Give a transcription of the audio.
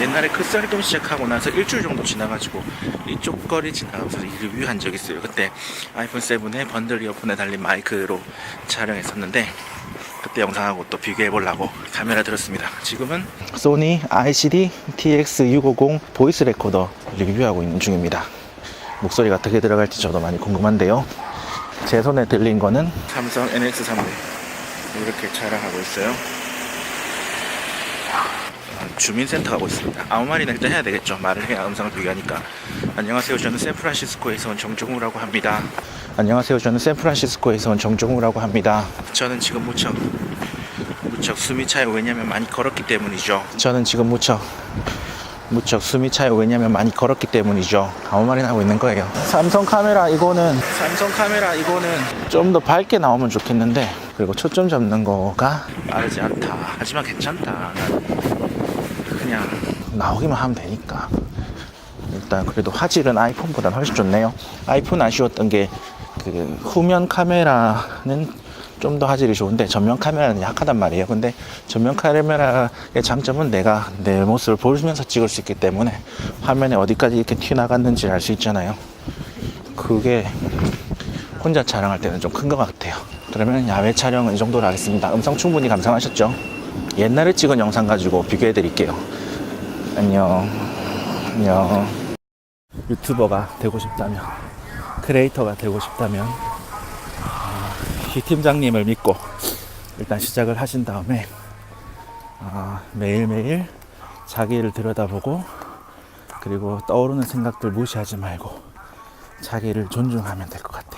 옛날에 크살돔 시작하고 나서 일주일 정도 지나가지고 이쪽 거리 지나가면서 리뷰한 적이 있어요. 그때 아이폰 7에 번들 이어폰에 달린 마이크로 촬영했었는데 그때 영상하고 또 비교해 보려고 카메라 들었습니다. 지금은 소니 ICD TX650 보이스 레코더 리뷰하고 있는 중입니다. 목소리가 어떻게 들어갈지 저도 많이 궁금한데요. 제 손에 들린 거는 삼성 NX300 이렇게 촬영하고 있어요. 아, 주민센터 가고 있습니다. 아무 말이나 일단 해야 되겠죠. 말을 해야 음성을 비교하니까. 안녕하세요. 저는 샌프란시스코에서 온 정종우라고 합니다. 안녕하세요. 저는 샌프란시스코에서 온 정종우라고 합니다. 저는 지금 무척 무척 숨이 차요. 왜냐면 많이 걸었기 때문이죠. 저는 지금 무척 무척 숨이 차요. 왜냐면 많이 걸었기 때문이죠. 아무 말이나 하고 있는 거예요. 삼성 카메라 이거는 삼성 카메라 이거는 좀 더 밝게 나오면 좋겠는데 그리고 초점 잡는 거가 빠르지 않다. 하지만 괜찮다. 나는 그냥 나오기만 하면 되니까. 일단 그래도 화질은 아이폰보다 훨씬 좋네요. 아이폰 아쉬웠던 게 그 후면 카메라는 좀 더 화질이 좋은데 전면 카메라는 약하단 말이에요. 근데 전면 카메라의 장점은 내가 내 모습을 보면서 찍을 수 있기 때문에 화면에 어디까지 이렇게 튀 나갔는지 알 수 있잖아요. 그게 혼자 촬영할 때는 좀 큰 것 같아요. 그러면 야외 촬영은 이 정도로 하겠습니다. 음성 충분히 감상하셨죠? 옛날에 찍은 영상 가지고 비교해 드릴게요. 안녕. 안녕. 유튜버가 되고 싶다면, 크리에이터가 되고 싶다면, 아, 이 팀장님을 믿고 일단 시작을 하신 다음에 아, 매일매일 자기를 들여다보고 그리고 떠오르는 생각들 무시하지 말고 자기를 존중하면 될 것 같아요.